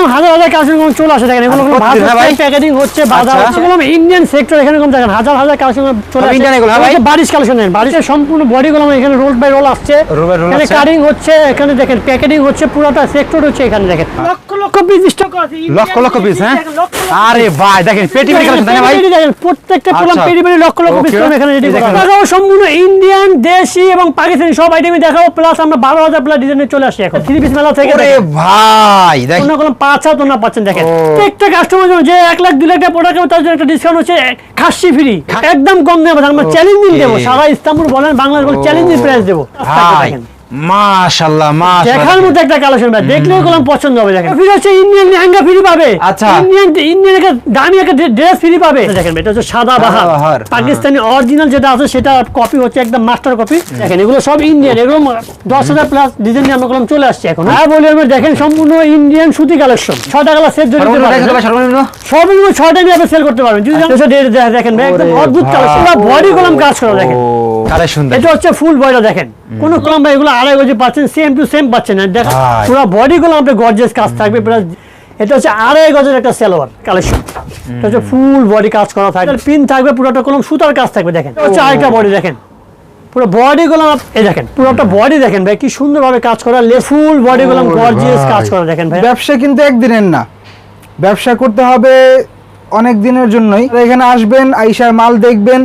এরকম হাজার হাজার চলে আসে দেখেন এগুলো? প্যাকেজিং হচ্ছে বাজার আচ্ছা। হচ্ছে ইন্ডিয়ান সেক্টর এখানে দেখেন হাজার হাজার কালেকশন চলে আসে। বারিশ কালেকশন নেন বারিশের সম্পূর্ণ বডি গুলো এখানে রোল বাই রোল আসছে। এখানে কাটিং হচ্ছে এখানে দেখেন প্যাকেজিং হচ্ছে পুরোটা সেক্টর হচ্ছে এখানে দেখেন। লক্ষ লক্ষ পিস স্টক আছে লক্ষ লক্ষ পিস হ্যাঁ? দেখেন, লক্ষ লক্ষ আরে ভাই দেখেন পেটি পেটি কালেকশন না ভাই? দেখেন, প্রত্যেকটা প্রোগ্রাম। পেটি পেটি লক্ষ লক্ষ পিস Okay. এখানে রেডি করা। দেখাবো সম্পূর্ণ ইন্ডিয়ান দেশি এবং পাকিস্তানি সব আইটেমই দেখাবো প্লাস আমরা বারো হাজার প্লাস ডিজাইনে চলে আসি এখন। থ্রি পিস মেলা থেকে ওরে ভাই দেখ অন্য কোনো পাঁচ হাত অন্য পাচ্ছেন দেখেন। প্রত্যেকটা কাস্টমার যে এক লাখ দুই লাখ টাকা প্রোডাক্ট তার জন্য একটা ডিসকাউন্ট হচ্ছে খাসি ফ্রি একদম কম দেবো আমরা চ্যালেঞ্জিং দেবো সারা ইস্তাম্বুল বলেন বাংলাদেশ বলেন চ্যালেঞ্জিং প্রাইস দেবো। ভাই। দেখেন। মাশাআল্লাহ। দেখার মতো একটা কালেকশন ভাই দেখলেও কলম পছন্দ হবে দেখেন। ফিরে হচ্ছে ইন্ডিয়ান লেহেঙ্গা ফ্রি পাবে। আচ্ছা। ইন্ডিয়ান ইন্ডিয়ান একটা দামি একটা ড্রেস ফ্রি পাবে। দেখেন এটা হচ্ছে সাদা বাহার। বাহার, পাকিস্তানি অরিজিনাল যেটা আছে সেটা কপি হচ্ছে একদম মাস্টার কপি দেখেন এগুলো সব ইন্ডিয়ান এগুলো দশ প্লাস ডিজাইন নিয়ে আমরা কলম চলে আসছে এখন। হ্যাঁ বলি আমরা দেখেন সম্পূর্ণ ইন্ডিয়ান সুতি কালেকশন ছটা কালার সেট যদি সর্বনিম্ন দিতে পারেন, সর্বনিম্ন? সর্বনিম্ন ছয়টা নিয়ে আপনি সেল করতে পারবেন। যদি দে- দেখেন ভাই একদম অদ্ভুত কালেকশন বডি কলম কাজ করা দেখেন। কালেকশন এটা হচ্ছে ফুল দেখেন। কোন কলম ভাই এগুলো আড়াই গজি পাচ্ছেন সেম টু সেম পাচ্ছেন দেখেন পুরো বডি গুলো আপনার গর্জিয়াস কাজ থাকবে প্লাস এটা হচ্ছে আড়াই গজের একটা সালোয়ার কালেকশন। এটা হচ্ছে ফুল বডি কাজ করা থাকবে। পিন থাকবে পুরোটা কলম সুতার কাজ থাকবে দেখেন। হচ্ছে আরেকটা বডি দেখেন। পুরো বডি এই দেখেন পুরোটা বডি দেখেন ভাই কি সুন্দরভাবে কাজ করা লে ফুল বডি গুলো গর্জিয়াস কাজ করা দেখেন ভাই। ব্যবসা কিন্তু একদিনের না। ব্যবসা করতে হবে অনেক দিনের জন্যই। এখানে আসবেন আইসার মাল দেখবেন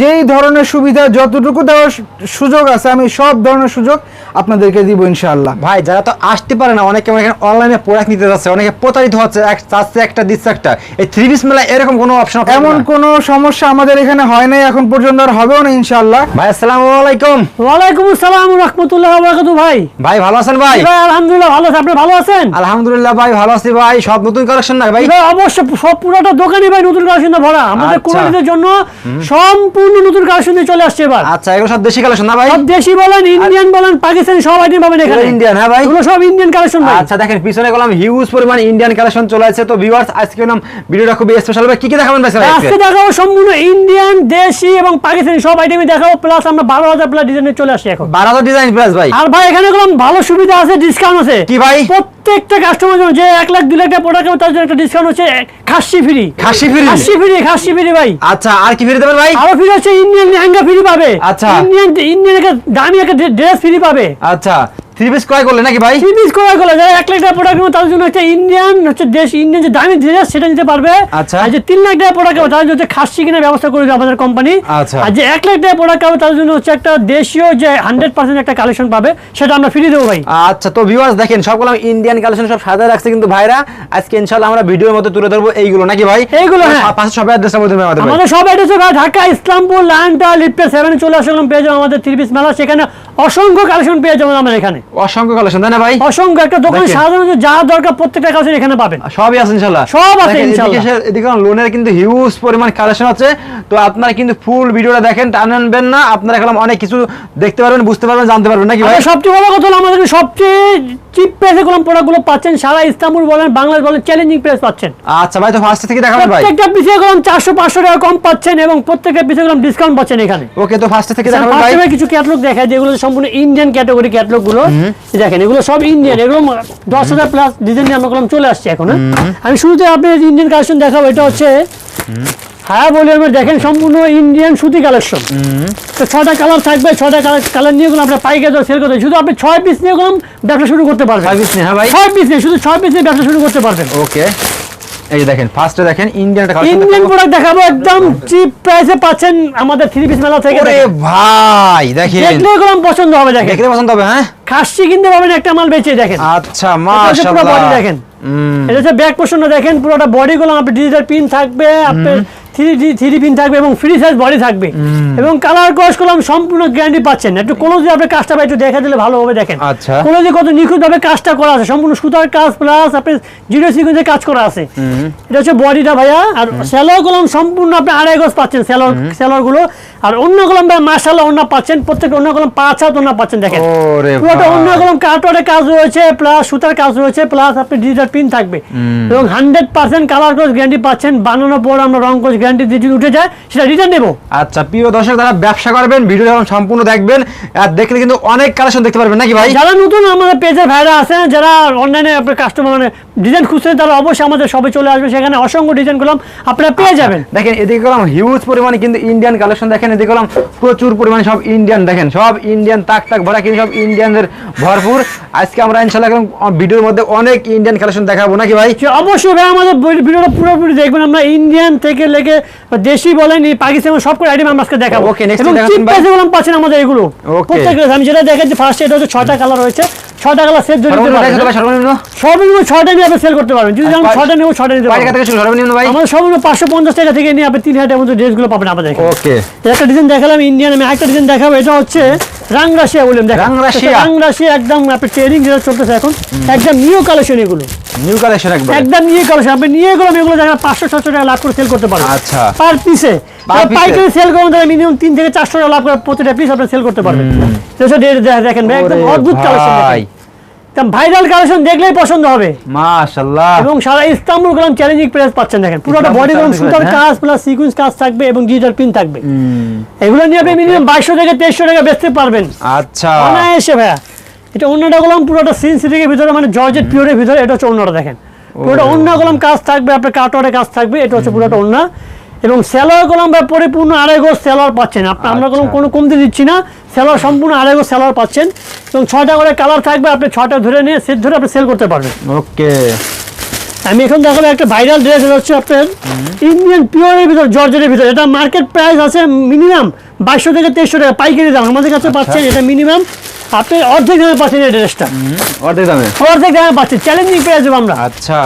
যেই ধরনের সুবিধা যতটুকু দেওয়ার সুযোগ আছে আমি সব ধরনের সুযোগ আপনাদেরকে দিব ইনশাআল্লাহ। ভাই যারা তো আসতে পারে না অনেকে এখানে অনলাইনে প্রোডাক্ট নিতে যাচ্ছে অনেকে প্রতারিত হচ্ছে এক চাচ্ছে একটা দিচ্ছে একটা। এই থ্রি পিস মেলা এরকম কোনো অপশন এমন কোনো সমস্যা আমাদের এখানে হয় নাই এখন পর্যন্ত আর হবেও না ইনশাআল্লাহ। ভাই আসসালামু আলাইকুম। ওয়ালাইকুম আসসালাম রহমতুল্লাহ বারাকাতু ভাই। ভাই ভালো আছেন ভাই? ভাই আলহামদুলিল্লাহ ভালো আছে। আপনি ভালো আছেন? আলহামদুলিল্লাহ ভাই ভালো আছি ভাই। সব নতুন কালেকশন না ভাই? ভাই অবশ্য সব পুরোটা দোকানই ভাই নতুন কালেকশন ভরা। আমাদের আচ্ছা। কোরবানিদের জন্য সম্পূর্ণ নতুন কালেকশন দিয়ে চলে আসছে এবার। আচ্ছা এগুলো সব দেশি কালেকশন না ভাই? সব দেশি বলেন ইন্ডিয়ান বলেন পাকিস্তানি সব আইটেম পাবেন এখানে। ইন্ডিয়ান হ্যাঁ ভাই? এগুলো সব ইন্ডিয়ান কালেকশন ভাই। আচ্ছা দেখেন পিছনে গেলাম হিউজ পরিমাণ ইন্ডিয়ান কালেকশন চলে আছে তো ভিউয়ার্স আজকে নাম ভিডিওটা খুবই স্পেশাল কি কি দেখাবেন ভাই আজকে দেখাবো সম্পূর্ণ ইন্ডিয়ান দেশি এবং পাকিস্তানি সব আইটেমই দেখাবো। প্লাস আমরা বারো হাজার প্লাস ডিজাইনে চলে আসি এখন। বারো হাজার ডিজাইন প্লাস ভাই। আর ভাই এখানে ভালো সুবিধা আছে ডিসকাউন্ট আছে। কি ভাই? প্রত্যেকটা কাস্টমার যে এক লাখ দুই লাখ টাকা প্রোডাক্ট তার জন্য একটা ডিসকাউন্ট হচ্ছে খাসি ফ্রি খাসি ফ্রি খাসি ফ্রি খাসি ফ্রি ভাই। আচ্ছা আর কি ফ্রি দেবেন ভাই? আরও ফ্রি আছে ইন্ডিয়ান লেহেঙ্গা ফ্রি পাবে। আচ্ছা। ইন্ডিয়ান ইন্ডিয়ান একটা দামি একটা ড্রেস ফ্রি পাবে। আচ্ছা। থ্রি পিস ক্রয় করলে নাকি ভাই? থ্রি পিস করে গেলে যারা এক লাখ টাকা প্রোডাক্ট নেবে তাদের জন্য একটা ইন্ডিয়ান হচ্ছে দেশ ইন্ডিয়ান যে দামি ড্রেস সেটা নিতে পারবে। আচ্ছা। আর যে তিন লাখ টাকা প্রোডাক্ট হবে তাদের জন্য হচ্ছে খাসি কেনার ব্যবস্থা করে দেবে আমাদের কোম্পানি আচ্ছা। আর যে এক লাখ টাকা প্রোডাক্ট হবে তাদের জন্য হচ্ছে একটা দেশীয় যে হান্ড্রেড পার্সেন্ট একটা কালেকশন পাবে সেটা আমরা ফ্রি দেবো ভাই। আচ্ছা তো ভিউয়ার্স দেখেন সবগুলো ইন্ডিয়ান কালেকশন সব রাখছে কিন্তু ভাইরা আজকে ইনশাআল্লাহ আমরা ভিডিওর মধ্যে তুলে ধরবো এইগুলো নাকি ভাই? এইগুলো, হ্যাঁ। পাশে সবাই অ্যাড্রেসটা বলতে আমাদের আমাদের সব অ্যাড্রেস ভাই ঢাকা ইসলামপুর লিফটে সেভেনে চলে আসলাম পেয়ে যাব আমাদের থ্রি পিস মেলা সেখানে অসংখ্য কালেকশন পেয়ে যাবেন আমরা এখানে। অসংখ্য কালেকশন তাই না ভাই? অসংখ্য একটা দোকানে সাধারণত যা দরকার প্রত্যেকটা কালেকশন এখানে পাবেন। সবই আছে ইনশাআল্লাহ। সব আছে ইনশাআল্লাহ। এদিকে লোনের কিন্তু হিউজ পরিমাণ কালেকশন আছে। তো আপনারা কিন্তু ফুল ভিডিওটা দেখেন টান আনবেন না। আপনারা এখন অনেক কিছু দেখতে পারবেন বুঝতে পারবেন জানতে পারবেন নাকি ভাই? সবচেয়ে বড় কথা হলো আমাদের সবচেয়ে চিপ প্রাইসে কোনো প্রোডাক্টগুলো পাচ্ছেন সারা ইস্তাম্বুল বলেন বাংলাদেশ বলেন চ্যালেঞ্জিং প্রাইস পাচ্ছেন। আচ্ছা ভাই তো ফার্স্ট থেকে দেখাবেন ভাই। প্রত্যেকটা পিছিয়ে গেলাম চারশো পাঁচশো টাকা কম পাচ্ছেন এবং প্রত্যেকটা পিছিয়ে গেলাম ডিসকাউন্ট পাচ্ছেন এখানে। ওকে তো ফার্স্ট থেকে দেখাবেন ভাই। ফার্স্টে কিছু ক্যাটলগ দেখায় যেগুলো সম্পূর্ণ ইন্ডিয়ান ক্যাটাগরি ক্যাটলগগুলো। দেখেন এগুলো সব ইন্ডিয়ান এগুলো দশ হাজার প্লাস ডিজাইন নিয়ে আমরা কলম চলে আসছি এখন? আমি শুরুতে আপনি ইন্ডিয়ান কালেকশন দেখাবো এটা হচ্ছে হ্যাঁ দেখেন সম্পূর্ণ ইন্ডিয়ান সুতি কালেকশন। তো ছটা কালার থাকবে ছটা কালার নিয়ে গেলাম আপনার পাইকারি সেল করতে শুধু আপনি ছয় পিস নিয়ে গেলাম ব্যবসা শুরু করতে পারবেন। ছয় piece নিয়ে, হ্যাঁ ভাই? ছয় পিস নিয়ে শুধু ছয় পিস নিয়ে ব্যবসা শুরু করতে পারবেন। ওকে এই যে দেখেন ফার্স্টে দেখেন ইন্ডিয়ান একটা কালেকশন ইন্ডিয়ান প্রোডাক্ট দেখাবো একদম চিপ প্রাইসে পাচ্ছেন আমাদের থ্রি পিস মেলা থেকে দেখেন। ভাই দেখেন। দেখলে পছন্দ হবে দেখেন। দেখলে পছন্দ হবে হ্যাঁ? খাসি কিনতে পারবেন একটা মাল বেচে দেখেন। আচ্ছা মাশাআল্লাহ। দেখেন। এটা হচ্ছে ব্যাক পোর্শনটা দেখেন পুরোটা বডি গুলো আপনার ডিজিটাল পিন থাকবে আপনার থ্রি থ্রি পিন থাকবে এবং ফ্রি সাইজ বডি থাকবে। এবং কালার ক্রস কলম সম্পূর্ণ গ্যারান্টি পাচ্ছেন। একটু কোনো যদি আপনি কাজটা একটু দেখে দিলে ভালো হবে দেখেন। আচ্ছা। কোনো যে কত নিখুঁত ভাবে কাজটা করা আছে সম্পূর্ণ সুতার কাজ প্লাস আপনি জিরো সিকুয়েন্সে কাজ করা আছে। এটা হচ্ছে বডিটা ভাইয়া। আর স্যালোরগুলো সম্পূর্ণ আপনি আড়াই গজ পাচ্ছেন স্যালোর স্যালোরগুলো। আর অন্য কলম ভাই মাসাল্লাহ অন্য পাচ্ছেন প্রত্যেক অন্য কলম পাঁচ হাত অন্য পাচ্ছেন দেখেন। পুরোটা অন্য। কলম কাটওয়ারের কাজ রয়েছে প্লাস সুতার কাজ রয়েছে প্লাস আপনি ডিজিটাল পিন থাকবে। এবং hundred percent colour course guarantee পাচ্ছেন বানানোর পর আমরা রং কোর্স গ্যারান্টি দিয়ে যদি উঠে যায় সেটা রিটার্ন দেবো। আচ্ছা প্রিয় দর্শক যারা ব্যবসা করবেন ভিডিও যখন সম্পূর্ণ দেখবেন আর দেখলে কিন্তু অনেক কালেকশন দেখতে পারবেন নাকি ভাই? যারা নতুন আমাদের পেজের ভাইরা আছেন যারা অনলাইনে আপনার কাস্টমার মানে ডিজাইন খুঁজছেন তারা অবশ্যই আমাদের সবে চলে আসবে সেখানে অসংখ্য ডিজাইন করলাম আপনারা পেয়ে যাবেন। দেখেন এদিকে গেলাম হিউজ পরিমাণে কিন্তু ইন্ডিয়ান কালেকশন দেখেন এদিকে গেলাম প্রচুর পরিমাণে সব ইন্ডিয়ান দেখেন সব ইন্ডিয়ান তাক তাক ভরা কিন্তু সব ইন্ডিয়ানদের ভরপুর। আজকে আমরা ইনশাল্লাহ ভিডিওর মধ্যে অনেক ইন্ডিয়ান কালেকশন দেখাবো নাকি ভাই? অবশ্যই ভাই আমাদের ভিডিওটা পুরোপুরি দেখবেন। আমরা ইন্ডিয়ান থেকে লেগে দেশি বলেন এই পাকিস্তান সব করে আইটেম আমরা আজকে দেখাবো। ভাই। প্রাইসে বললাম পাচ্ছেন আমাদের এগুলো। Okay. আমি যেটা দেখাচ্ছি ফার্স্ট এটা হচ্ছে ছয়টা কালার রয়েছে। ছয়টা কালার সেট যদি সর্বনিম্ন প্রাইস কত ভাই, সর্বনিম্ন? সর্বনিম্ন নিয়ে আপনি সেল করতে পারবেন। যদি আমি আর ছয়টা নেব নিতে পারবেন। থেকে সর্বনিম্ন ভাই? আমাদের সর্বনিম্ন পাঁচশো পঞ্চাশ টাকা থেকে নিয়ে আপনি তিন হাজার মতো ড্রেসগুলো পাবেন আমাদের ওকে একটা ডিজাইন দেখালাম ইন্ডিয়ান আমি একটা ডিজাইন দেখাবো এটা হচ্ছে রাং বললাম দেখেন। রাং রাশিয়া। এটা রাং রাশিয়া একদম আপনি ট্রেনিং যেটা চলতেছে এখন একদম নিউ কালেকশন এগুলো। নিউ কালেকশন একবার। একদম নিয়ে কালেকশন আপনি নিয়ে গেলাম এগুলো জায়গায় পাঁচশো ছশো টাকা লাভ করে সেল করতে পারবেন আচ্ছা। পার পিসে পাইকারি সেল করুন তাহলে মিনিমাম তিন থেকে চারশো টাকা লাভ করে প্রতিটা পিস আপনি সেল করতে পারবেন। সেটা দে- দেখেন একদম অদ্ভুত কালেকশন ভাই। একদম ভাইরাল কালেকশন দেখলেই পছন্দ হবে। মাশাআল্লাহ। এবং সারা ইস্তাম্বুল গেলাম চ্যালেঞ্জিং প্রাইস পাচ্ছেন দেখেন। পুরোটা বডি গেলাম সুতার কাজ প্লাস সিকুয়েন্স কাজ থাকবে এবং ডিজিটাল পিন থাকবে। এগুলো নিয়ে আপনি মিনিমাম বাইশশো থেকে তেইশশো টাকা বেচতে পারবেন। আচ্ছা। অনায়াসে ভাইয়া। এটা অন্যটা গেলাম পুরোটা সিন সিটিকের ভিতরে মানে জর্জেট পিওরের ভিতরে এটা হচ্ছে অন্যটা দেখেন। পুরোটা অন্য গেলাম কাজ থাকবে আপনার কাটোয়ারের কাজ থাকবে এটা হচ্ছে পুরোটা অন্য। এবং সেলোয়ার গেলাম বা পরিপূর্ণ আড়াই গোজ সেলোয়ার পাচ্ছেন। আপনি আমরা গেলাম আচ্ছা। কোনো কমতে দিচ্ছি না সেলোয়ার সম্পূর্ণ আড়াই গোজ সেলোয়ার পাচ্ছেন। এবং ছয়টা করে কালার থাকবে আপনি ছয়টা ধরে নিয়ে সেট ধরে আপনি সেল করতে পারবেন। ওকে। আমি এখন দেখাবো একটা ভাইরাল ড্রেস হচ্ছে আপনার ইন্ডিয়ান পিওরের ভিতর জর্জেটের ভিতর। এটা মার্কেট প্রাইস আছে মিনিমাম বাইশশো থেকে তেইশশো টাকা পাইকারি দাম। আমাদের কাছে পাচ্ছেন এটা মিনিমাম আপনি অর্ধেক দামে পাচ্ছেন এই ড্রেসটা। অর্ধেক দামে? অর্ধেক দামে পাচ্ছেন চ্যালেঞ্জিং পেয়ে যাব আমরা। আচ্ছা।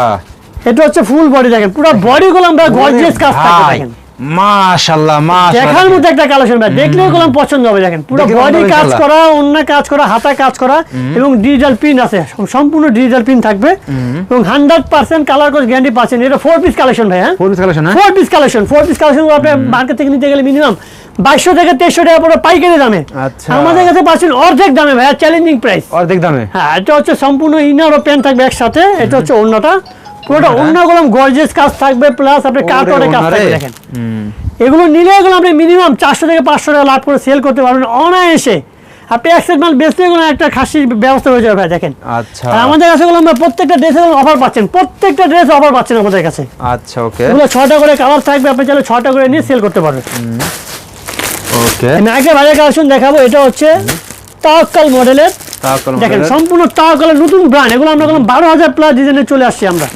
এটা হচ্ছে ফুল বডি দেখেন পুরো বডি গুলো আমরা গর্জিয়াস কাজ থাকে দেখেন। মাশাআল্লাহ দেখার মতো একটা কালেকশন ভাই। দেখলেও কলম পছন্দ হবে দেখেন। পুরো বডি কাজ করা অন্য কাজ করা হাতা কাজ করা এবং ডিজিটাল পিন আছে। সম্পূর্ণ ডিজিটাল পিন থাকবে। এবং hundred percent colour course guarantee পাচ্ছেন। এটা ফোর পিস কালেকশন ভাই হ্যাঁ? কালেকশন হ্যাঁ? Four piece collection four piece collection আপনি মার্কেট থেকে নিতে গেলে মিনিমাম বাইশশো থেকে তেইশশো টাকা পুরো পাইকারি দামে। আচ্ছা। আমাদের কাছে পাচ্ছেন অর্ধেক দামে ভাইয়া চ্যালেঞ্জিং প্রাইস অর্ধেক দামে? হ্যাঁ এটা হচ্ছে সম্পূর্ণ ইনার ও প্যান্ট থাকবে একসাথে। এটা হচ্ছে অন্যটা পুরোটা গর্জেস কাজ থাকবে প্লাস আপনি কাজ থাকবে দেখেন। এগুলো নিলে এগুলো আপনি মিনিমাম চারশো থেকে পাঁচশো টাকা লাভ করে সেল করতে পারবেন অনায়াসে। আপনি এক সেট মাল বেচতে একটা খাসির ব্যবস্থা হয়ে যাবে ভাই দেখেন। আচ্ছা। আর আমাদের কাছে আমরা প্রত্যেকটা ড্রেসের অফার পাচ্ছেন প্রত্যেকটা ড্রেস অফার পাচ্ছেন আমাদের কাছে। আচ্ছা ওকে এগুলো ছটা করে কালার থাকবে আপনি চাইলে ছটা করে নিয়ে সেল করতে পারবেন। ওকে আমি আগে কালেকশন দেখাবো এটা হচ্ছে তাওয়াক্কাল মডেলের দেখেন সম্পূর্ণ নতুন ব্র্যান্ড এগুলো আমরা বললাম বারো হাজার প্লাস ডিজাইনে চলে আসছি আমরা।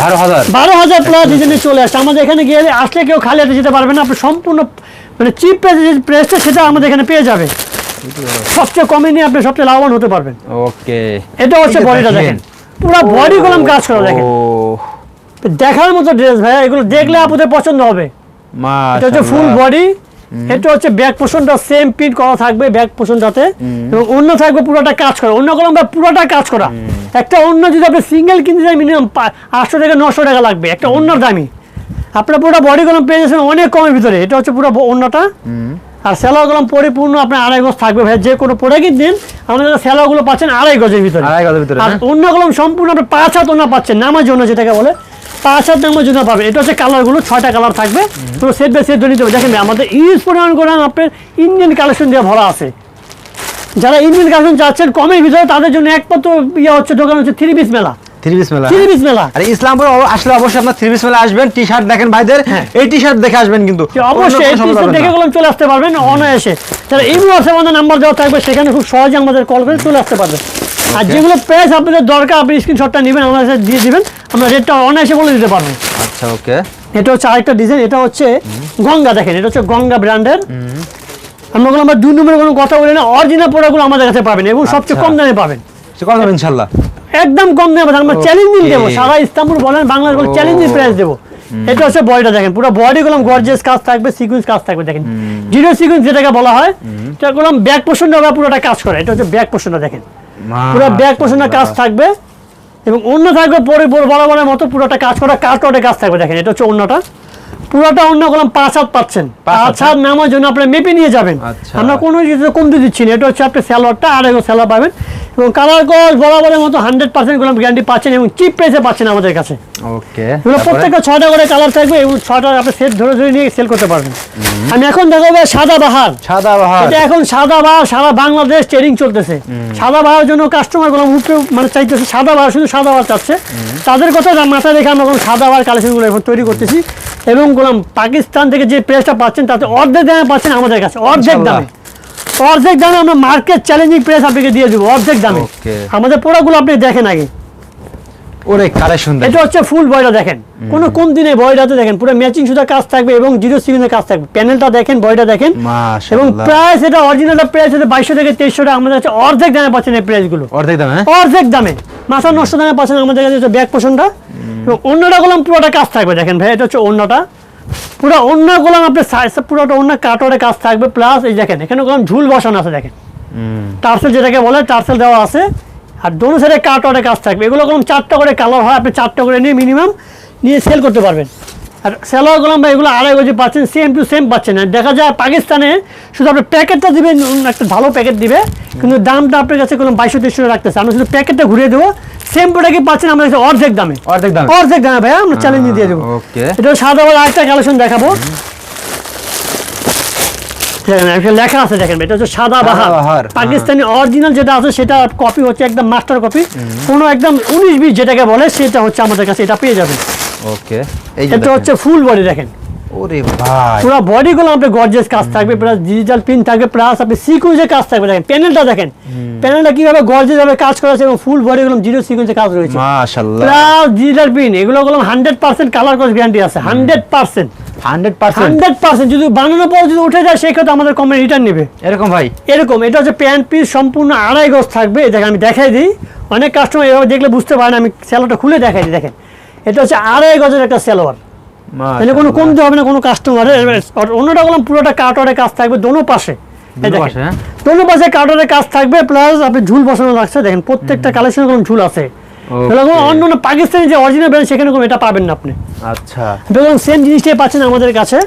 বারো হাজার? বারো হাজার প্লাস ডিজাইনে চলে আসছে। আমাদের এখানে গিয়ে আসলে কেউ খালি হাতে যেতে পারবে না আপনি সম্পূর্ণ মানে চিপ প্রাইস যে প্রাইসটা সেটা আমাদের এখানে পেয়ে যাবে। সবচেয়ে কমে নিয়ে আপনি সবচেয়ে লাভবান হতে পারবেন। ওকে। এটা হচ্ছে বডিটা দেখেন। দেখেন। পুরো বডি কলম কাজ করা দেখেন। দেখার মতো ড্রেস ভাইয়া এগুলো দেখলে আপনাদের পছন্দ হবে। এটা হচ্ছে ফুল বডি এটা হচ্ছে ব্যাক পোর্শনটা সেম প্রিন্ট করা থাকবে ব্যাক পোর্শনটাতে এবং অন্য থাকবে পুরোটা কাজ করা। অন্য কলম বা পুরোটা কাজ করা। একটা অন্য যদি আপনি সিঙ্গেল কিনতে চাই মিনিমাম আটশো থেকে নশো টাকা লাগবে। একটা অন্যর দামি। আপনার পুরোটা বডি কলম পেয়ে যাচ্ছেন অনেক কমের ভিতরে। এটা হচ্ছে পুরো অন্যটা। আর সেলার কলম পরিপূর্ণ আপনার আড়াই গজ থাকবে। ভাই যে কোনো প্রোডাক্টই দিন আমাদের সেলারগুলো পাচ্ছেন আড়াই গজের ভিতরে। আড়াই গজের ভিতরে, আর? অন্য কলম সম্পূর্ণ আপনি পাঁচ হাত ওনা পাচ্ছেন। নামার জন্য যেটাকে বলে। পাঁচ জন্য পাবেন এটা হচ্ছে কালারগুলো ছয়টা কালার থাকবে। সেট বাই সেট নিতে হবে। দেখেন আমাদের ইউজ পরিমাণ করে আপনার ইন্ডিয়ান কালেকশন দিয়ে ভরা আছে। যারা ইন্ডিয়ান কালেকশন চাচ্ছেন কমের ভিতরে তাদের জন্য একমাত্র ইয়ে হচ্ছে দোকান হচ্ছে থ্রি পিস মেলা। থ্রি পিস মেলা থ্রি পিস মেলা। আরে ইসলামপুর আসলে অবশ্যই আপনার থ্রি পিস মেলা আসবেন। টি শার্ট দেখেন ভাইদের হ্যাঁ। এই টি শার্ট দেখে আসবেন কিন্তু। অবশ্যই এই দেখে গেলাম চলে আসতে পারবেন অনায়াসে। এই আমাদের নাম্বার দেওয়া থাকবে সেখানে খুব সহজে আমাদের কল করে চলে আসতে পারবে আর যেগুলো প্রাইস আপনাদের দরকার আপনি স্ক্রিনশটটা নেবেন আমাদের সাথে দিয়ে দিবেন আমরা রেটটা অনায়াসে বলে দিতে পারব। আচ্ছা ওকে এটা হচ্ছে আরেকটা ডিজাইন এটা হচ্ছে গঙ্গা দেখেন এটা হচ্ছে গঙ্গা ব্র্যান্ডের। আমরা বললাম আমরা দুই নম্বরের কোনো কথা বলি না অরিজিনাল প্রোডাক্টগুলো আমাদের কাছে পাবেন এবং সবচেয়ে আচ্ছা। কম দামে পাবেন। সে কত দেবেন ইনশাল্লাহ? একদম কম দামে আমরা চ্যালেঞ্জিং দেবো. সারা ইস্তাম্বুল বলেন বাংলাদেশ বলে চ্যালেঞ্জিং প্রাইস দেবো। এটা হচ্ছে বডিটা দেখেন পুরো বডি গুলো গর্জিয়াস কাজ থাকবে সিকুয়েন্স কাজ থাকবে দেখেন। জিরো সিকুয়েন্স যেটাকে বলা হয় এটা করলাম ব্যাক পোর্শনটা পুরোটা কাজ করে এটা হচ্ছে ব্যাক পোর্শনটা দেখেন। পুরো ব্যাক পোর্শনটা কাজ থাকবে এবং অন্য থাকবে পরে বড় বড় বড় মতো পুরোটা কাজ করা কাটওয়ার্ডে কাজ থাকবে দেখেন এটা হচ্ছে অন্যটা। পুরোটা অন্য করলাম পাঁচ হাত পাচ্ছেন। পাঁচ হাত, নামার জন্য আপনি মেপে নিয়ে যাবেন। আচ্ছা। আমরা কোনো কিছু কমতে দিচ্ছি না এটা হচ্ছে আপনি স্যালোয়ারটা আর এগো স্যালোয়ার পাবেন। এবং কালার কস বরাবরের মতো হান্ড্রেড পার্সেন্ট গোলাম গ্যারান্টি পাচ্ছেন এবং চিপ প্রাইসে পাচ্ছেন আমাদের কাছে। ওকে এগুলো প্রত্যেকটা ছয়টা করে কালার থাকবে এবং ছয়টা আপনি সেট ধরে ধরে নিয়ে সেল করতে পারবেন। আমি এখন দেখাবো সাদা বাহার। সাদা বাহার। এটা এখন সাদা বাহার সারা বাংলাদেশ ট্রেডিং চলতেছে। সাদা বাহার জন্য কাস্টমারগুলো উপরে মানে চাইতেছে সাদা বাহার শুধু সাদা বাহার চাচ্ছে। তাদের কথা মাথায় রেখে আমরা সাদা বাহার কালেকশনগুলো এখন তৈরি করতেছি। এবং গোলাম পাকিস্তান থেকে যে প্রেসটা পাচ্ছেন তাতে অর্ধেক দামে পাচ্ছেন আমাদের কাছে অর্ধেক দামে। অর্ধেক দামে আমরা মার্কেট চ্যালেঞ্জিং প্রেস আপনাকে দিয়ে দেবো অর্ধেক দামে. আমাদের প্রোডাক্টগুলো আপনি দেখেন আগে। ওরে কালেকশন এটা হচ্ছে ফুল বয়টা দেখেন। কোনো কোন দিনে বয়টাতে দেখেন পুরো ম্যাচিং সুতা কাজ থাকবে এবং জিরো সিগনের কাজ থাকবে। প্যানেলটা দেখেন বয়টা দেখেন। এবং প্রাইস এটা অরিজিনালটা প্রাইস হচ্ছে বাইশশো থেকে তেইশশো টাকা। আমাদের কাছে অর্ধেক দামে পাচ্ছেন এই প্রাইসগুলো অর্ধেক দাম হ্যাঁ? অর্ধেক দামে। মাথা নষ্ট দামে পাচ্ছেন আমাদের কাছে ব্যাগ পোষণটা এবং অন্যটা গোলাম পুরোটা কাজ থাকবে দেখেন ভাই এটা হচ্ছে অন্যটা। পুরো অন্য গোলাম আপনার সাইজ পুরোটা অন্য কাটোরে কাজ থাকবে প্লাস এই দেখেন এখানে গোলাম ঝুল বসানো আছে দেখেন। টার্সেল যেটাকে বলে টার্সেল দেওয়া আছে আর দোনো সাইডে কাটওয়ার্ডের কাজ থাকবে। এগুলো কোনো চারটা করে কালার হয় আপনি চারটা করে নিয়ে মিনিমাম নিয়ে সেল করতে পারবেন। আর সেলোয়ার গোলাম বা এগুলো আড়াই গজি পাচ্ছেন সেম টু সেম পাচ্ছেন। আর দেখা যায় পাকিস্তানে শুধু আপনি প্যাকেটটা দিবেন একটা ভালো প্যাকেট দিবে কিন্তু দামটা আপনার কাছে কোনো বাইশশো তেইশশো রাখতেছে। আমরা শুধু প্যাকেটটা ঘুরিয়ে দেবো সেম প্রোডাক্ট পাচ্ছেন আমাদের অর্ধেক দামে। অর্ধেক দাম। অর্ধেক দামে আমরা চ্যালেঞ্জ দিয়ে দেবো। ওকে এটা সাদা বলে আরেকটা কালেকশন দেখাবো। লেখা আছে দেখেন এটা হচ্ছে সাদা বাহার। বাহার, পাকিস্তানি অরিজিনাল যেটা আছে সেটা কপি হচ্ছে একদম মাস্টার কপি কোনো একদম উনিশ বিশ যেটাকে বলে সেটা হচ্ছে আমাদের কাছে এটা পেয়ে যাবেন। ওকে এটা দেখেন। হচ্ছে ফুল বডি দেখেন। ওরে ভাই। পুরো বডিগুলো আপনার গর্জেস কাজ থাকবে প্লাস ডিজিটাল পিন থাকবে প্লাস আপনি সিকুয়েন্সের কাজ থাকবে। দেখেন প্যানেলটা দেখেন। প্যানেলটা কীভাবে ভাবে কাজ করা আছে এবং ফুল বডিগুলো জিরো সিকুয়েন্সের কাজ রয়েছে। মাশাআল্লাহ। প্লাস ডিজিটাল পিন এগুলো গুলো hundred percent colour course guarantee আছে 100% যদি বানানোর পর যদি উঠে যায় সেই ক্ষেত্রে আমাদের কমে রিটার্ন নেবে। এরকম ভাই? এরকম এটা হচ্ছে প্যান্ট পিস সম্পূর্ণ আড়াই গজ থাকবে। দেখেন আমি দেখাই দিই। অনেক কাস্টমার এভাবে দেখলে বুঝতে আমি খুলে দেখাই দিই দেখেন। এটা হচ্ছে আড়াই গজের একটা স্যালোয়ার মানে কোনো কমতে হবে না কোনো কাস্টমারের অন্যটা বললাম পুরোটা কাটরের কাজ থাকবে দোনো পাশে। দোনো পাশে, হ্যাঁ? দোনো পাশে কাটরের কাজ থাকবে প্লাস আপনি ঝুল বসানো লাগছে দেখেন প্রত্যেকটা কালেকশন কোনো ঝুল আছে। অন্য অন্য পাকিস্তানি যে অরিজিনাল ব্র্যান্ড সেখানে কোনো এটা পাবেন না আপনি। আচ্ছা। দেখুন সেম জিনিসটাই পাচ্ছেন আমাদের কাছে।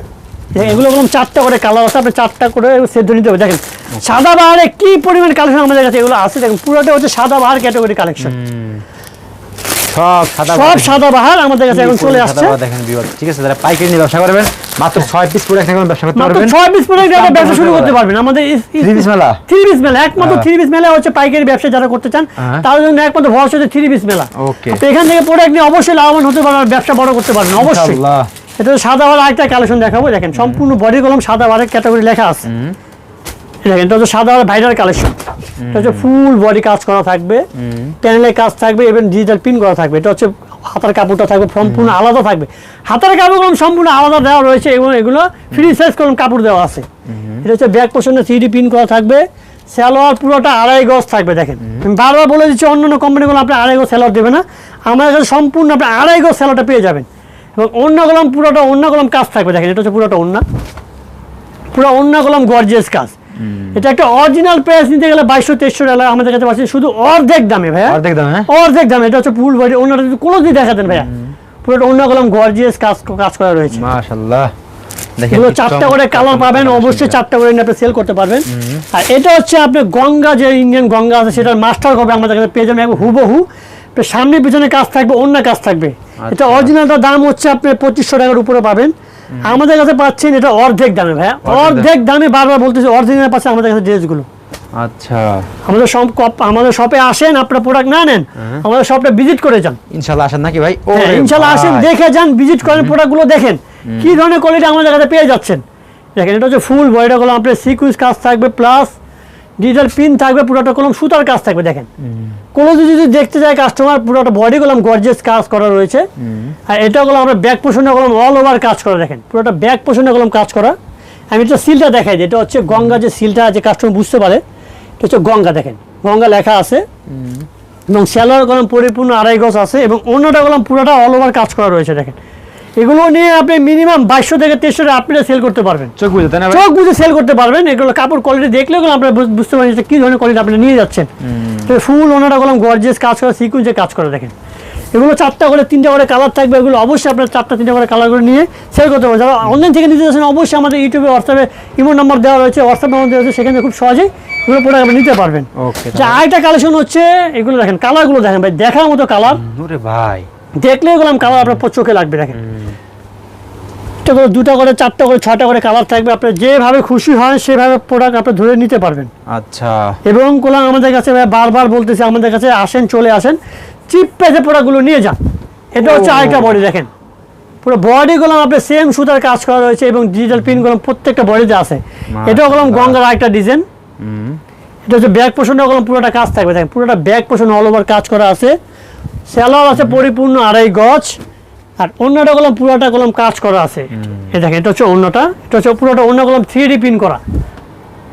এগুলো কোনো চারটা করে কালার আছে আপনি চারটা করে সেদ্ধ নিতে হবে। দেখেন সাদা বাহারে কি পরিমাণ কালেকশন আমাদের কাছে এগুলো আছে? দেখেন পুরোটা হচ্ছে সাদা বাহার ক্যাটাগরি কালেকশন সব সাদা সব বাহার। সাদা বাহার আমাদের কাছে এখন চলে আসছে দেখেন। ঠিক আছে যারা পাইকারি নিয়ে ব্যবসা করবেন মাত্র ছয় পিস প্রোডাক্ট এখন ব্যবসা করতে মাত্র পারবেন ছয় পিস প্রোডাক্ট ব্যবসা শুরু করতে করে? পারবেন আমাদের Three piece মেলা? থ্রি পিস মেলা একমাত্র হ্যাঁ। থ্রি পিস মেলা হচ্ছে পাইকারি ব্যবসা যারা করতে চান হ্যাঁ। তার জন্য একমাত্র ভরসা হচ্ছে থ্রি পিস মেলা Okay. তো এখান থেকে প্রোডাক্ট নিয়ে অবশ্যই লাভবান হতে পারবেন আর ব্যবসা বড় করতে পারবেন অবশ্যই। এটা সাদা বাহার একটা কালেকশন দেখাবো দেখেন সম্পূর্ণ বডি কলম সাদা বাহারের ক্যাটাগরি লেখা আছে দেখেন এটা হচ্ছে সাদা বাহার ভাইরাল কালেকশন এটা হচ্ছে ফুল বডি কাজ করা থাকবে প্যানেলের কাজ থাকবে এবং ডিজিটাল পিন করা থাকবে। এটা হচ্ছে হাতার কাপড়টা থাকবে সম্পূর্ণ আলাদা থাকবে। হাতার কাপড়গুলো সম্পূর্ণ আলাদা দেওয়া রয়েছে এবং এগুলো ফ্রি সাইজ কলম কাপড় দেওয়া আছে। এটা হচ্ছে ব্যাক পোর্শনে থ্রি পিন করা থাকবে। সালোয়ার পুরোটা আড়াই গজ থাকবে দেখেন। আমি বারবার বলে দিচ্ছি অন্য অন্য কোম্পানিগুলো আপনি আড়াই গজ সালোয়ার দেবে না। আমাদের কাছে সম্পূর্ণ আপনি আড়াই গজ সালোয়ারটা পেয়ে যাবেন। এবং অন্য কলম পুরোটা অন্য কলম কাজ থাকবে দেখেন। এটা হচ্ছে পুরোটা অন্য পুরো অন্য কলম গর্জিয়াস কাজ। এটা একটা অরিজিনাল প্রাইস নিতে গেলে বাইশশো তেইশশো টাকা আমাদের কাছে পাচ্ছি শুধু অর্ধেক দামে ভাইয়া। অর্ধেক দাম হ্যাঁ? অর্ধেক দামে। এটা হচ্ছে ফুল বডি অন্যটা যদি কোনো দিন দেখাতেন ভাইয়া। পুরোটা অন্য কলম গর্জিয়াস কাজ কাজ করা রয়েছে। মাশাআল্লাহ। এগুলো চারটা করে কালার পাবেন। অবশ্যই চারটা করে আপনি সেল করতে পারবেন। আর এটা হচ্ছে আপনি গঙ্গা যে ইন্ডিয়ান গঙ্গা আছে সেটার মাস্টার কপি আমাদের কাছে। পেয়ে যাবেন হুবহু। সামনে পিছনে কাজ থাকবে অন্য কাজ থাকবে। এটা আচ্ছা। অরিজিনালটার দাম হচ্ছে আপনি পঁচিশশো টাকার উপরে পাবেন। আমাদের কাছে পাচ্ছেন এটা অর্ধেক দামে ভাই অর্ধেক দামে। বারবার বলতেছি অর্ধেক দামে পাচ্ছেন আমাদের কাছে ড্রেসগুলো। আচ্ছা। আমাদের সব আমাদের শপে আসেন আপনারা প্রোডাক্ট না নেন আমাদের শপটা ভিজিট করে যান। ইনশাআল্লাহ আসেন নাকি ভাই? ও ইনশাআল্লাহ আসেন দেখে যান ভিজিট করেন প্রোডাক্টগুলো দেখেন। কি ধরনের কোয়ালিটি আমাদের কাছে পেয়ে যাচ্ছেন? দেখেন এটা হচ্ছে ফুল বডিটা গুলো আপনার সিকুইন্স কাজ থাকবে প্লাস ডিজিটাল পিন থাকবে, পুরোটা কলম, সুতার কাজ থাকবে, দেখেন। কোনো যদি দেখতে চায় কাস্টমার পুরোটা বডি কলম গর্জেস কাজ করা রয়েছে। আর এটা কলম আমরা ব্যাক পোষণে কলম অল ওভার কাজ করা, দেখেন। পুরোটা ব্যাক পোষণে কলম কাজ করা। আমি এটা সিলটা দেখাই দিই, এটা হচ্ছে গঙ্গা যে সিলটা যে কাস্টমার বুঝতে পারে। এটা হচ্ছে গঙ্গা, দেখেন। গঙ্গা লেখা আছে। এবং স্যালোয়ার কলম পরিপূর্ণ আড়াই গজ আছে, এবং অন্যটা কলম পুরোটা অল ওভার কাজ করা রয়েছে, দেখেন। এগুলো নিয়ে আপনি মিনিমাম বাইশশো থেকে তেইশশো টাকা আপনি সেল করতে পারবেন। চোখ বুঝে চোখ বুঝে সেল করতে পারবেন। এগুলো কাপড় কোয়ালিটি দেখলে এগুলো আপনারা বুঝ- বুঝতে পারবেন যে কী ধরনের কোয়ালিটি আপনি নিয়ে যাচ্ছেন। তো ফুল ওনারা কলম গর্জেস কাজ করা সিকুয়েন্সে কাজ করে দেখেন। এগুলো চারটা করে তিনটা করে কালার থাকবে। এগুলো অবশ্যই আপনার চারটা তিনটা করে কালার করে নিয়ে সেল করতে পারবেন। যারা অনলাইন থেকে নিতে যাচ্ছেন অবশ্যই আমাদের ইউটিউবে হোয়াটসঅ্যাপে ইমো নাম্বার দেওয়া রয়েছে। হোয়াটসঅ্যাপ নাম্বার দেওয়া রয়েছে সেখানে খুব সহজেই এগুলো প্রোডাক্ট আপনি নিতে পারবেন। আরেকটা কালেকশন হচ্ছে এগুলো দেখেন কালারগুলো দেখেন ভাই দেখার মতো কালার ভাই। দেখলে এগুলো কালার আপনার চোখে লাগবে দেখেন। একটা করে দুটা করে চারটা করে ছটা করে কালার থাকবে আপনার যেভাবে খুশি হয় সেভাবে প্রোডাক্ট আপনি ধরে নিতে পারবেন। আচ্ছা। এবং কোলাম আমাদের কাছে বারবার বলতেছে আমাদের কাছে আসেন চলে আসেন চিপ পেজে প্রোডাক্টগুলো নিয়ে যান। এটা হচ্ছে আরেকটা বডি দেখেন। পুরো বডি বডিগুলো আপনার সেম সুতার কাজ করা রয়েছে এবং ডিজিটাল পিনগুলো প্রত্যেকটা বডিতে আছে। এটাও গেলাম গঙ্গার আরেকটা ডিজাইন এটা হচ্ছে ব্যাক পোষণটা গেলাম পুরোটা কাজ থাকবে দেখেন পুরোটা ব্যাক পোষণ অল ওভার কাজ করা আছে। স্যালোয়ার আছে পরিপূর্ণ আড়াই গজ আর অন্যটা কলম পুরাটা কলম কাজ করা আছে। এই দেখেন এটা হচ্ছে অন্যটা এটা হচ্ছে পুরোটা অন্য কলম থ্রি ডি পিন করা।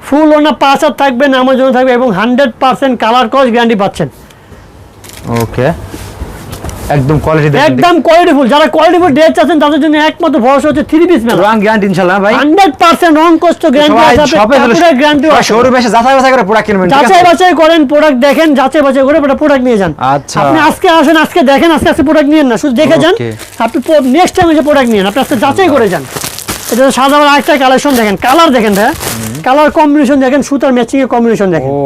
ফুল অন্য পাঁচ হাত থাকবে নামার জন্য থাকবে এবং hundred percent colour course guarantee পাচ্ছেন। ওকে একদম কোয়ালিটি দেখেন একদম কোয়ালিটিফুল যারা কোয়ালিটিফুল ড্রেস চাচ্ছেন তাদের জন্য একমাত্র ভরসা হচ্ছে থ্রি পিস মেলা। রং গ্যারান্টি ইনশাআল্লাহ ভাই। হান্ড্রেড পার্সেন্ট রং কষ্ট গ্যারান্টি আছে পুরো গ্যারান্টি শোরুমে এসে যাচাই বাছাই করে প্রোডাক্ট কিনবেন যাচাই বাছাই করেন প্রোডাক্ট দেখেন যাচাই বাছাই করে প্রোডাক্ট নিয়ে যান। আচ্ছা। আপনি আজকে আসেন আজকে দেখেন আজকে আজকে প্রোডাক্ট নিয়েন না শুধু দেখে যান. আপনি নেক্সট টাইম এসে প্রোডাক্ট নিয়ে আপনি আজকে যাচাই করে যান। এটা হচ্ছে সাদা আরেকটা কালেকশন দেখেন কালার দেখেন ভাই। কালার কম্বিনেশন দেখেন সুতার ম্যাচিং এর কম্বিনেশন দেখেন। ও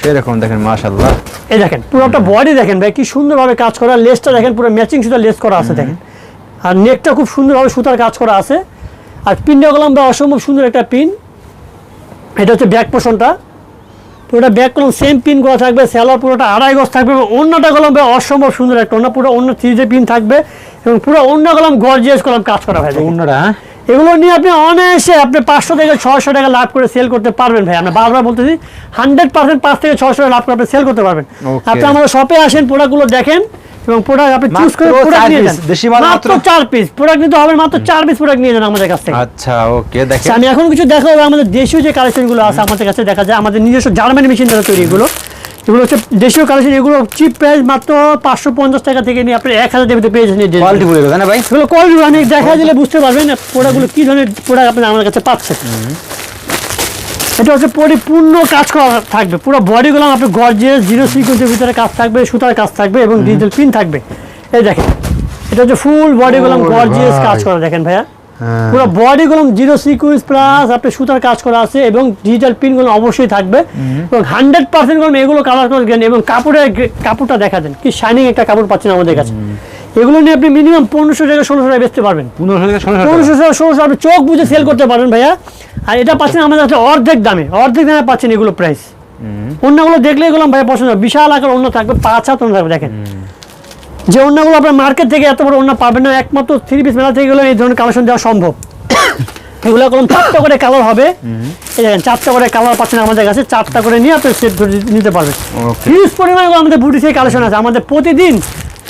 সেরকম দেখেন মাশাআল্লাহ। এই দেখেন পুরোটা বডি দেখেন ভাই কি সুন্দরভাবে কাজ করা লেসটা দেখেন পুরো ম্যাচিং সুতার লেস করা আছে দেখেন। আর নেকটা খুব সুন্দরভাবে সুতার কাজ করা আছে। আর পিনটা গেলাম ভাই অসম্ভব সুন্দর একটা পিন এটা হচ্ছে ব্যাক পোষণটা পুরোটা ব্যাক কলম সেম পিন করা থাকবে স্যালোয়ার পুরোটা আড়াই গজ থাকবে এবং অন্যটা কলম ভাই অসম্ভব সুন্দর একটা অন্য পুরো অন্য থ্রিজে পিন থাকবে এবং পুরো অন্য কলম গর্জিয়াস কলম কাজ করা ভাই দেখেন। এগুলো নিয়ে আপনি অনায়াসে আপনি পাঁচশো থেকে ছশো টাকা লাভ করে সেল করতে পারবেন ভাই। আমরা বারবার বলতেছি হান্ড্রেড পার্সেন্ট পাঁচ থেকে ছশো টাকা লাভ করে আপনি সেল করতে পারবেন। আপনি আমাদের শপে আসেন প্রোডাক্টগুলো দেখেন এবং প্রোডাক্ট আপনি চুজ করে প্রোডাক্ট নিয়ে যান। মাত্র চার পিস প্রোডাক্ট নিতে হবে মাত্র চার পিস প্রোডাক্ট নিয়ে যান আমাদের কাছ থেকে। আচ্ছা ওকে দেখেন। আচ্ছা, আমি এখন কিছু দেখা হবে আমাদের দেশীয় যে কালেকশনগুলো আছে আমাদের কাছে দেখা যায় আমাদের নিজস্ব জার্মানি মেশিন দ্বারা তৈরি এগুলো। এগুলো হচ্ছে দেশীয় কালেকশন এগুলো চিপ প্রাইস মাত্র পাঁচশো পঞ্চাশ টাকা থেকে নিয়ে আপনি এক হাজার দেবে পেয়ে যাচ্ছেন কোয়ালিটি বলে ভাই? এগুলো কোয়ালিটি আমি দেখা দিলে বুঝতে পারবেন প্রোডাক্টগুলো কী ধরনের প্রোডাক্ট আপনি আমার কাছে পাচ্ছেন। এটা হচ্ছে পরিপূর্ণ কাজ করা থাকবে পুরো বডিগুলো আপনি গর্জিয়াস জিরো সিকুয়েন্সের ভিতরে কাজ থাকবে সুতার কাজ থাকবে এবং ডিজিটাল পিন থাকবে। এই দেখেন এটা হচ্ছে ফুল বডিগুলো গর্জিয়াস কাজ করা দেখেন ভাইয়া। হ্যাঁ। পুরো বডিগুলো জিরো সিকুয়েন্স প্লাস আপনি সুতার কাজ করা আছে এবং ডিজিটাল পিনগুলো অবশ্যই থাকবে। এবং হান্ড্রেড পার্সেন্ট গরম এগুলো কালার করে এবং কাপড়ের কাপড়টা দেখা দেন কি শাইনিং একটা কাপড় পাচ্ছেন আমাদের কাছে। এগুলো নিয়ে আপনি মিনিমাম পনেরোশো টাকা ষোলোশো টাকা বেচতে পারবেন। পনেরোশো টাকা। ষোলোশো আপনি চোখ বুঝে সেল করতে পারবেন ভাইয়া। আর এটা পাচ্ছেন আমাদের কাছে অর্ধেক দামে অর্ধেক দামে পাচ্ছেন এগুলো প্রাইস অন্যগুলো দেখলে এগুলো ভাইয়া পছন্দ। বিশাল আকার অন্য থাকবে পাঁচ হাত অন্য থাকবে দেখেন। যে অন্যগুলো আপনার মার্কেট থেকে এত বড় অন্য পাবেন না একমাত্র থ্রি পিস মেলা থেকে গেলে এই ধরনের কালেকশন দেওয়া সম্ভব। এগুলো কোনো চারটা করে কালার হবে। এই দেখেন চারটা করে কালার পাচ্ছেন আমাদের কাছে চারটা করে নিয়ে আপনি সেট করে নিতে পারবেন। হিউজ পরিমাণে আমাদের বুটিসের কালেকশন আছে। আমাদের প্রতিদিন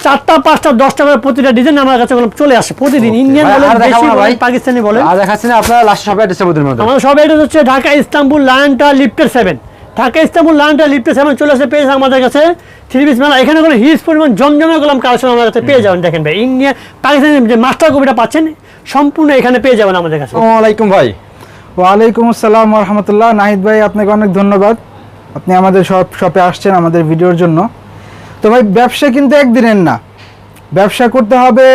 চারটা পাঁচটা দশটা করে প্রতিটা ডিজাইন আমার কাছে চলে আসে। প্রতিদিন ইন্ডিয়ান বলেন। বলেন পাকিস্তানি বলেন। আর দেখাচ্ছি আপনারা লাস্ট ডিস্ট্রিবিউটর আমাদের সবাই এটা হচ্ছে ঢাকা ইস্তাম্বুল লায়নটা লিফটের সেভেন ঢাকা ইস্তাম্বুল লায়নটা লিফটের সেভেন চলে আসে পেয়েছে আমাদের কাছে। থ্রি পিস মেলা, এখানে কোনো হিউজ পরিমাণ জমজমে গেলাম কালেকশন আমাদের কাছে পেয়ে যাবেন। দেখেন ভাই, ইন্ডিয়া পাকিস্তানি যে মাস্টার কপিটা পাচ্ছেন, সম্পূর্ণ এখানে পেয়ে যাবেন আমাদের কাছে। আলাইকুম ভাই। ওয়ালাইকুম আসসালাম রহমতুল্লাহ নাহিদ ভাই, আপনাকে অনেক ধন্যবাদ। আপনি আমাদের সব শপে আসছেন আমাদের ভিডিওর জন্য। তো ভাই, ব্যবসা কিন্তু একদিনের না। ব্যবসা করতে হবে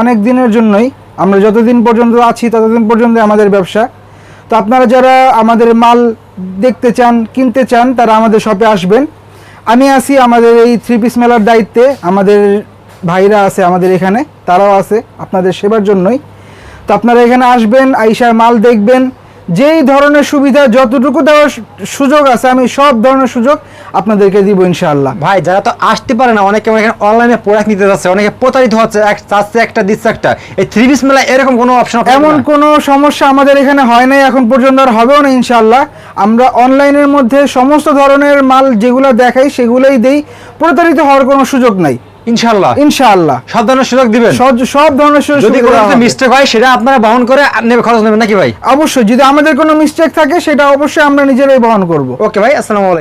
অনেক দিনের জন্যই। আমরা যতদিন পর্যন্ত আছি, ততদিন পর্যন্ত আমাদের ব্যবসা। তো আপনারা যারা আমাদের মাল দেখতে চান, কিনতে চান, তারা আমাদের শপে আসবেন। আমি আসি আমাদের এই থ্রি পিস মেলার দায়িত্বে। আমাদের ভাইরা আছে আমাদের এখানে, তারাও আছে আপনাদের সেবার জন্যই। তো আপনারা এখানে আসবেন, আইসার মাল দেখবেন যেই ধরনের সুবিধা যতটুকু দেওয়ার সুযোগ আছে আমি সব ধরনের সুযোগ আপনাদেরকে দিব ইনশাআল্লাহ। ভাই যারা তো আসতে পারে না অনেকে এখানে অনলাইনে প্রোডাক্ট নিতে যাচ্ছে অনেকে প্রতারিত হচ্ছে এক চাচ্ছে একটা দিচ্ছে একটা। এই থ্রি পিস মেলা এরকম কোনো অপশন এমন কোনো সমস্যা আমাদের এখানে হয় নাই এখন পর্যন্ত আর হবেও না ইনশাআল্লাহ। আমরা অনলাইনের মধ্যে সমস্ত ধরনের মাল যেগুলো দেখাই সেগুলোই দেই। প্রতারিত হওয়ার কোনো সুযোগ নাই। ইনশাআল্লাহ। সব ধরনের সুযোগ দিবেন? সব ধরনের সুযোগ যদি সুবিধা কোনো মিস্টেক হয় সেটা আপনারা বহন করে নেবে খরচ নেবেন নাকি ভাই? অবশ্যই যদি আমাদের কোনো মিস্টেক থাকে সেটা অবশ্যই আমরা নিজেরাই বহন করব। ওকে ভাই আসসালাম আলাইকুম।